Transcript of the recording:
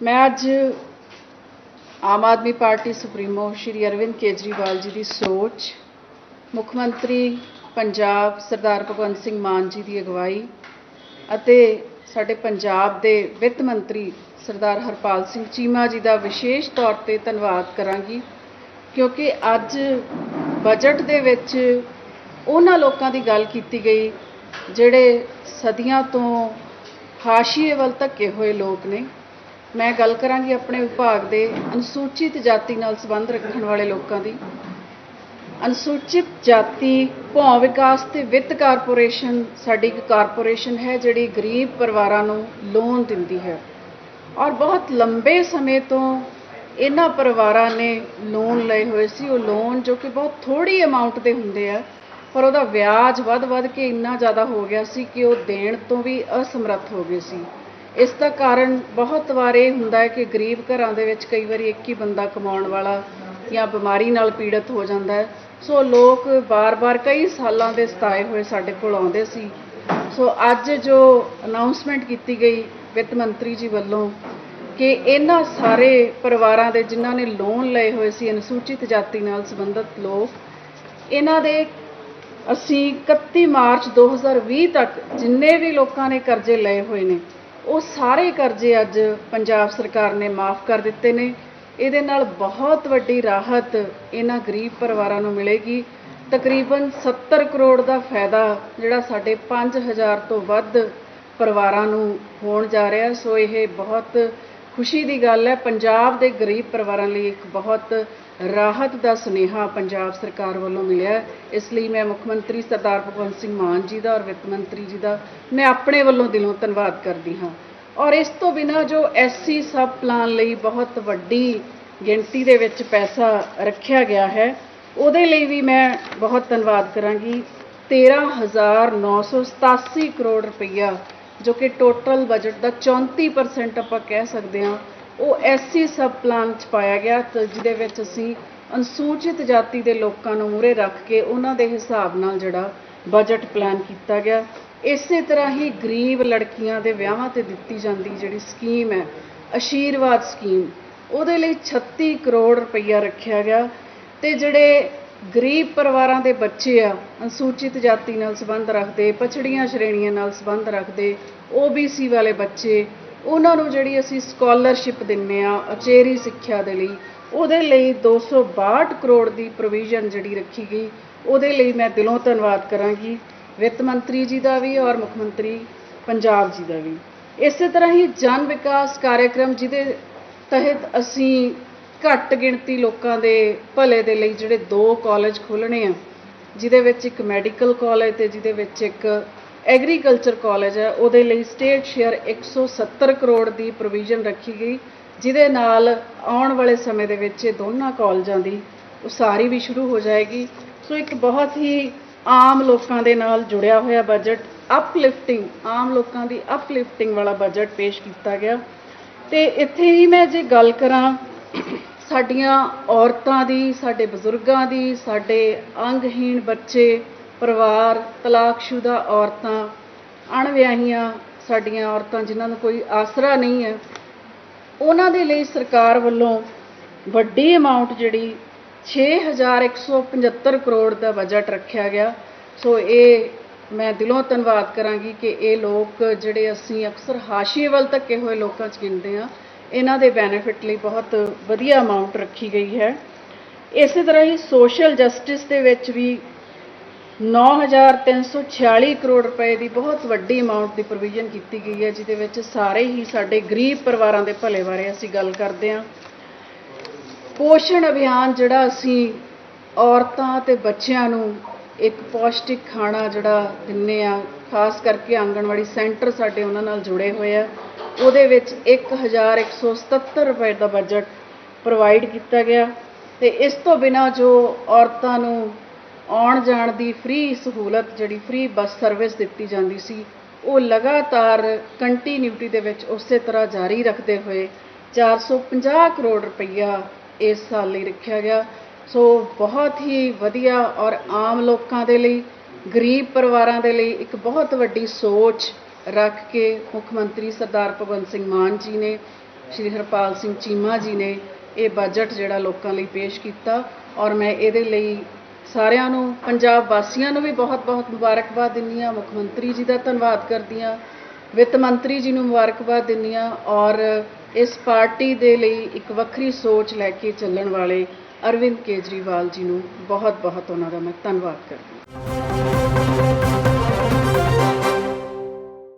ਮੈਂ ਅੱਜ Aam Aadmi party supremo Shri Arvind Kejriwal ji ਦੀ ਸੋਚ, ਮੁੱਖ ਮੰਤਰੀ ਪੰਜਾਬ ਸਰਦਾਰ ਭਗਵੰਤ ਸਿੰਘ ਮਾਨ ਜੀ ਦੀ ਅਗਵਾਈ ਅਤੇ ਸਾਡੇ ਪੰਜਾਬ ਦੇ ਵਿੱਤ ਮੰਤਰੀ ਸਰਦਾਰ ਹਰਪਾਲ ਸਿੰਘ ਚੀਮਾ ਜੀ ਦਾ ਵਿਸ਼ੇਸ਼ ਤੌਰ ਤੇ ਧੰਨਵਾਦ ਕਰਾਂਗੀ, ਕਿਉਂਕਿ ਅੱਜ ਬਜਟ ਦੇ ਵਿੱਚ ਉਹਨਾਂ ਲੋਕਾਂ ਦੀ ਗੱਲ ਕੀਤੀ ਗਈ, ਜਿਹੜੇ ਸਦੀਆਂ ਤੋਂ ਹਾਸ਼ੀਏ ਵੱਲ ਧੱਕੇ ਹੋਏ ਲੋਕ ਨੇ। ਮੈਂ ਗੱਲ ਕਰਾਂਗੀ ਆਪਣੇ ਵਿਭਾਗ ਦੇ ਅਨੁਸੂਚਿਤ ਜਾਤੀ ਨਾਲ ਸੰਬੰਧ ਰੱਖਣ ਵਾਲੇ ਲੋਕਾਂ ਦੀ। ਅਨੁਸੂਚਿਤ ਜਾਤੀ ਭੌਂ ਵਿਕਾਸ ਤੇ ਵਿੱਤ ਕਾਰਪੋਰੇਸ਼ਨ ਸਾਡੀ ਇੱਕ ਕਾਰਪੋਰੇਸ਼ਨ ਹੈ, ਜਿਹੜੀ ਗਰੀਬ ਪਰਿਵਾਰਾਂ ਨੂੰ ਲੋਨ ਦਿੰਦੀ ਹੈ। ਔਰ ਬਹੁਤ ਲੰਬੇ ਸਮੇਂ ਤੋਂ ਇਹਨਾਂ ਪਰਿਵਾਰਾਂ ਨੇ ਲੋਨ ਲਏ ਹੋਏ ਸੀ। ਉਹ ਲੋਨ ਜੋ ਕਿ ਬਹੁਤ ਥੋੜੀ ਅਮਾਉਂਟ ਦੇ ਹੁੰਦੇ ਆ, ਪਰ ਉਹਦਾ ਵਿਆਜ ਵੱਧ-ਵੱਧ ਕੇ ਇੰਨਾ ਜ਼ਿਆਦਾ ਹੋ ਗਿਆ ਸੀ ਕਿ ਉਹ ਦੇਣ ਤੋਂ ਵੀ ਅਸਮਰੱਥ ਹੋ ਗਏ ਸੀ। ਇਸ ਦਾ ਕਾਰਨ ਬਹੁਤ ਵਾਰ ਇਹ ਹੁੰਦਾ ਹੈ ਕਿ ਗਰੀਬ ਘਰਾਂ ਦੇ ਵਿੱਚ ਕਈ ਵਾਰੀ ਇੱਕ ਹੀ ਬੰਦਾ ਕਮਾਉਣ ਵਾਲਾ ਜਾਂ ਬਿਮਾਰੀ ਨਾਲ ਪੀੜਤ ਹੋ ਜਾਂਦਾ ਹੈ। ਸੋ ਲੋਕ ਬਾਰ-ਬਾਰ ਕਈ ਸਾਲਾਂ ਦੇ ਸਤਾਏ ਹੋਏ ਸਾਡੇ ਕੋਲ ਆਉਂਦੇ ਸੀ। ਸੋ ਅੱਜ ਜੋ ਅਨਾਉਂਸਮੈਂਟ ਕੀਤੀ ਗਈ ਵਿੱਤ ਮੰਤਰੀ ਜੀ ਵੱਲੋਂ ਕਿ ਇਹਨਾਂ ਸਾਰੇ ਪਰਿਵਾਰਾਂ ਦੇ ਜਿਨ੍ਹਾਂ ਨੇ ਲੋਨ ਲਏ ਹੋਏ ਸੀ ਅਨੁਸੂਚਿਤ ਜਾਤੀ ਨਾਲ ਸੰਬੰਧਿਤ ਲੋਕ, ਇਹਨਾਂ ਦੇ ਅਸੀਂ 31 ਮਾਰਚ 2020 ਤੱਕ ਜਿੰਨੇ ਵੀ ਲੋਕਾਂ ਨੇ ਕਰਜ਼ੇ ਲਏ ਹੋਏ ਨੇ ਉਹ ਸਾਰੇ ਕਰਜ਼ੇ ਅੱਜ ਪੰਜਾਬ ਸਰਕਾਰ ਨੇ ਮਾਫ ਕਰ ਦਿੱਤੇ ਨੇ। ਇਹਦੇ ਨਾਲ ਬਹੁਤ ਵੱਡੀ ਰਾਹਤ ਇਹਨਾਂ ਗਰੀਬ ਪਰਿਵਾਰਾਂ ਨੂੰ ਮਿਲੇਗੀ। ਤਕਰੀਬਨ 70 ਕਰੋੜ ਦਾ ਫਾਇਦਾ ਜਿਹੜਾ ਸਾਡੇ 5000 ਤੋਂ ਵੱਧ ਪਰਿਵਾਰਾਂ ਨੂੰ ਹੋਣ ਜਾ ਰਿਹਾ ਸੋ ਇਹ ਬਹੁਤ ਖੁਸ਼ੀ ਦੀ ਗੱਲ ਹੈ। ਪੰਜਾਬ ਦੇ ਗਰੀਬ ਪਰਿਵਾਰਾਂ ਲਈ ਇੱਕ ਬਹੁਤ ਰਾਹਤ ਦਾ ਸੁਨੇਹਾ ਪੰਜਾਬ ਸਰਕਾਰ ਵੱਲੋਂ ਮਿਲਿਆ ਇਸ ਲਈ ਮੈਂ ਮੁੱਖ ਮੰਤਰੀ ਸਰਦਾਰ ਭਗਵੰਤ ਸਿੰਘ ਮਾਨ ਜੀ ਦਾ ਔਰ ਵਿੱਤ ਮੰਤਰੀ ਜੀ ਦਾ ਮੈਂ ਆਪਣੇ ਵੱਲੋਂ ਦਿਲੋਂ ਧੰਨਵਾਦ ਕਰਦੀ ਹਾਂ। ਔਰ ਇਸ ਤੋਂ ਬਿਨਾ ਜੋ ਐਸਸੀ ਸਬ ਪਲਾਨ ਲਈ ਬਹੁਤ ਵੱਡੀ ਗਿਣਤੀ ਦੇ ਵਿੱਚ ਪੈਸਾ ਰੱਖਿਆ ਗਿਆ ਹੈ, ਉਹਦੇ ਲਈ ਵੀ ਮੈਂ ਬਹੁਤ ਧੰਨਵਾਦ ਕਰਾਂਗੀ। 13987 ਕਰੋੜ ਰੁਪਈਆ, ਜੋ ਕਿ ਟੋਟਲ ਬਜਟ ਦਾ 34% ਆਪਾਂ ਕਹਿ ਸਕਦੇ ਹਾਂ ਉਹ ਐਸਸੀ ਸਬ ਪਲਾਨ ਚ ਪਾਇਆ ਗਿਆ ਜਿਹਦੇ ਵਿੱਚ ਅਸੀਂ ਅਨੁਸੂਚਿਤ ਜਾਤੀ ਦੇ ਲੋਕਾਂ ਨੂੰ ਮੂਰੇ ਰੱਖ ਕੇ ਉਹਨਾਂ ਦੇ ਹਿਸਾਬ ਨਾਲ ਜਿਹੜਾ ਬਜਟ ਪਲਾਨ ਕੀਤਾ ਗਿਆ, ਇਸੇ ਤਰ੍ਹਾਂ ਹੀ ਗਰੀਬ ਲੜਕੀਆਂ ਦੇ ਵਿਆਹਾਂ ਤੇ ਦਿੱਤੀ ਜਾਂਦੀ ਜਿਹੜੀ ਸਕੀਮ ਹੈ, ਅਸ਼ੀਰਵਾਦ ਸਕੀਮ ਉਹਦੇ ਲਈ 36 ਕਰੋੜ ਰੁਪਈਆ ਰੱਖਿਆ ਗਿਆ ਤੇ ਜਿਹੜੇ ਗਰੀਬ ਪਰਿਵਾਰਾਂ ਦੇ ਬੱਚੇ ਆ, ਅਨੁਸੂਚਿਤ ਜਾਤੀ ਨਾਲ ਸੰਬੰਧ ਰੱਖਦੇ, ਪਛੜੀਆਂ ਸ਼੍ਰੇਣੀਆਂ ਨਾਲ ਸੰਬੰਧ ਰੱਖਦੇ OBC ਵਾਲੇ ਬੱਚੇ ਉਹਨਾਂ ਨੂੰ ਜਿਹੜੀ ਅਸੀਂ ਸਕਾਲਰਸ਼ਿਪ ਦਿੰਨੇ ਆ, ਅਚੇਰੀ ਸਿੱਖਿਆ ਦੇ ਲਈ, ਉਹਦੇ ਲਈ 262 ਕਰੋੜ ਦੀ ਪ੍ਰੋਵੀਜ਼ਨ ਜਿਹੜੀ ਰੱਖੀ ਗਈ, ਉਹਦੇ ਲਈ ਮੈਂ ਦਿਲੋਂ ਧੰਨਵਾਦ ਕਰਾਂਗੀ, ਵਿੱਤ ਮੰਤਰੀ ਜੀ ਦਾ ਵੀ ਔਰ ਮੁੱਖ ਮੰਤਰੀ ਪੰਜਾਬ ਜੀ ਦਾ ਵੀ। ਇਸੇ ਤਰ੍ਹਾਂ ਹੀ ਜਨ ਵਿਕਾਸ ਕਾਰਜਕ੍ਰਮ ਜਿਹਦੇ ਤਹਿਤ ਅਸੀਂ ਘੱਟ ਗਿਣਤੀ ਲੋਕਾਂ ਦੇ ਭਲੇ ਦੇ ਲਈ ਜਿਹੜੇ ਦੋ ਕਾਲਜ ਖੋਲ੍ਹਣੇ ਆ, ਜਿਹਦੇ ਵਿੱਚ ਇੱਕ ਮੈਡੀਕਲ ਕਾਲਜ ਤੇ ਜਿਹਦੇ ਵਿੱਚ ਇੱਕ ਐਗਰੀਕਲਚਰ ਕਾਲਜ ਹੈ। ਉਹਦੇ ਲਈ ਸਟੇਟ ਸ਼ੇਅਰ 170 ਕਰੋੜ ਦੀ ਪ੍ਰੋਵੀਜ਼ਨ ਰੱਖੀ ਗਈ, ਜਿਹਦੇ ਨਾਲ ਆਉਣ ਵਾਲੇ ਸਮੇਂ ਦੇ ਵਿੱਚ ਇਹ ਦੋਨਾਂ ਕਾਲਜਾਂ ਦੀ ਉਸਾਰੀ ਵੀ ਸ਼ੁਰੂ ਹੋ ਜਾਏਗੀ। ਸੋ ਇੱਕ ਬਹੁਤ ਹੀ ਆਮ ਲੋਕਾਂ ਦੇ ਨਾਲ ਜੁੜਿਆ ਹੋਇਆ ਬਜਟ ਅਪਲਿਫਟਿੰਗ ਆਮ ਲੋਕਾਂ ਦੀ ਅਪਲਿਫਟਿੰਗ ਵਾਲਾ ਬਜਟ ਪੇਸ਼ ਕੀਤਾ ਗਿਆ। ਤੇ ਇੱਥੇ ਹੀ ਮੈਂ ਜੇ ਗੱਲ ਕਰਾਂ, ਸਾਡੀਆਂ ਔਰਤਾਂ ਦੀ, ਸਾਡੇ ਬਜ਼ੁਰਗਾਂ ਦੀ, ਸਾਡੇ ਅੰਗਹੀਣ ਬੱਚੇ ਪਰਿਵਾਰ ਤਲਾਕਸ਼ੁਦਾ ਔਰਤਾਂ, ਅਣਵਿਆਹੀਆਂ ਸਾਡੀਆਂ ਔਰਤਾਂ ਜਿਨ੍ਹਾਂ ਨੂੰ ਕੋਈ ਆਸਰਾ ਨਹੀਂ ਹੈ, ਉਹਨਾਂ ਦੇ ਲਈ ਸਰਕਾਰ ਵੱਲੋਂ ਵੱਡੀ ਅਮਾਉਂਟ ਜਿਹੜੀ 6175 ਕਰੋੜ ਦਾ ਬਜਟ ਰੱਖਿਆ ਗਿਆ। ਸੋ ਇਹ ਮੈਂ ਦਿਲੋਂ ਧੰਨਵਾਦ ਕਰਾਂਗੀ ਕਿ ਇਹ ਲੋਕ ਜਿਹੜੇ ਅਸੀਂ ਅਕਸਰ ਹਾਸ਼ੀਏ ਵੱਲ ਧੱਕੇ ਹੋਏ ਲੋਕਾਂ 'ਚ ਗਿਣਦੇ ਆ ਇਹਨਾਂ ਦੇ ਬੈਨੀਫਿਟ ਲਈ ਬਹੁਤ ਵਧੀਆ ਅਮਾਉਂਟ ਰੱਖੀ ਗਈ ਹੈ। ਇਸੇ ਤਰ੍ਹਾਂ ਹੀ ਸੋਸ਼ਲ ਜਸਟਿਸ ਦੇ ਵਿੱਚ ਵੀ 9346 ਕਰੋੜ ਰੁਪਏ ਦੀ ਬਹੁਤ ਵੱਡੀ ਅਮਾਉਂਟ ਦੀ ਪ੍ਰੋਵੀਜ਼ਨ ਕੀਤੀ ਗਈ ਹੈ, ਜਿਹਦੇ ਵਿੱਚ ਸਾਰੇ ਹੀ ਸਾਡੇ ਗਰੀਬ ਪਰਿਵਾਰਾਂ ਦੇ ਭਲੇ ਬਾਰੇ ਅਸੀਂ ਗੱਲ ਕਰਦੇ ਹਾਂ। ਪੋਸ਼ਣ ਅਭਿਆਨ ਜਿਹੜਾ ਅਸੀਂ ਔਰਤਾਂ ਤੇ ਬੱਚਿਆਂ ਨੂੰ ਇੱਕ ਪੌਸ਼ਟਿਕ ਖਾਣਾ ਜਿਹੜਾ ਦਿੰਨੇ ਆ ਖਾਸ ਕਰਕੇ ਆਂਗਣਵਾੜੀ ਸੈਂਟਰ ਸਾਡੇ ਉਹਨਾਂ ਨਾਲ ਜੁੜੇ ਹੋਏ ਆ, ਉਹਦੇ ਵਿੱਚ 1177 ਰੁਪਏ ਦਾ ਬਜਟ ਪ੍ਰੋਵਾਈਡ ਕੀਤਾ ਗਿਆ। ਤੇ ਇਸ ਤੋਂ ਬਿਨਾ ਜੋ ਔਰਤਾਂ ਨੂੰ ਆਉਣ ਜਾਣ ਦੀ ਫ੍ਰੀ ਸਹੂਲਤ, ਜਿਹੜੀ ਫ੍ਰੀ ਬੱਸ ਸਰਵਿਸ ਦਿੱਤੀ ਜਾਂਦੀ ਸੀ, ਉਹ ਲਗਾਤਾਰ ਕੰਟੀਨਿਊਟੀ ਦੇ ਵਿੱਚ ਉਸੇ ਤਰ੍ਹਾਂ ਜਾਰੀ ਰੱਖਦੇ ਹੋਏ 450 ਕਰੋੜ ਰੁਪਈਆ ਇਸ ਸਾਲ ਲਈ ਰੱਖਿਆ ਗਿਆ। ਸੋ ਬਹੁਤ ਹੀ ਵਧੀਆ ਔਰ ਆਮ ਲੋਕਾਂ ਦੇ ਲਈ, ਗਰੀਬ ਪਰਿਵਾਰਾਂ ਦੇ ਲਈ ਇੱਕ ਬਹੁਤ ਵੱਡੀ ਸੋਚ ਰੱਖ ਕੇ ਮੁੱਖ ਮੰਤਰੀ ਸਰਦਾਰ ਭਗਵੰਤ ਸਿੰਘ ਮਾਨ ਜੀ ਨੇ, ਸ਼੍ਰੀ ਹਰਪਾਲ ਸਿੰਘ ਚੀਮਾ ਜੀ ਨੇ ਇਹ ਬਜਟ ਜਿਹੜਾ ਲੋਕਾਂ ਲਈ ਪੇਸ਼ ਕੀਤਾ ਔਰ ਮੈਂ ਇਹਦੇ ਲਈ ਸਾਰਿਆਂ ਨੂੰ, ਪੰਜਾਬ ਵਾਸੀਆਂ ਨੂੰ ਵੀ ਬਹੁਤ-ਬਹੁਤ ਮੁਬਾਰਕਬਾਦ ਦਿੰਦੀ ਹਾਂ। ਮੁੱਖ ਮੰਤਰੀ ਜੀ ਦਾ ਧੰਨਵਾਦ ਕਰਦੀ ਹਾਂ। ਵਿੱਤ ਮੰਤਰੀ ਜੀ ਨੂੰ ਮੁਬਾਰਕਬਾਦ ਦਿੰਦੀ ਹਾਂ ਔਰ ਇਸ ਪਾਰਟੀ ਦੇ ਲਈ ਇੱਕ ਵੱਖਰੀ ਸੋਚ ਲੈ ਕੇ ਚੱਲਣ ਵਾਲੇ ਅਰਵਿੰਦ ਕੇਜਰੀਵਾਲ ਜੀ ਨੂੰ ਬਹੁਤ-ਬਹੁਤ ਉਹਨਾਂ ਦਾ ਮੈਂ ਧੰਨਵਾਦ ਕਰਦੀ ਹਾਂ।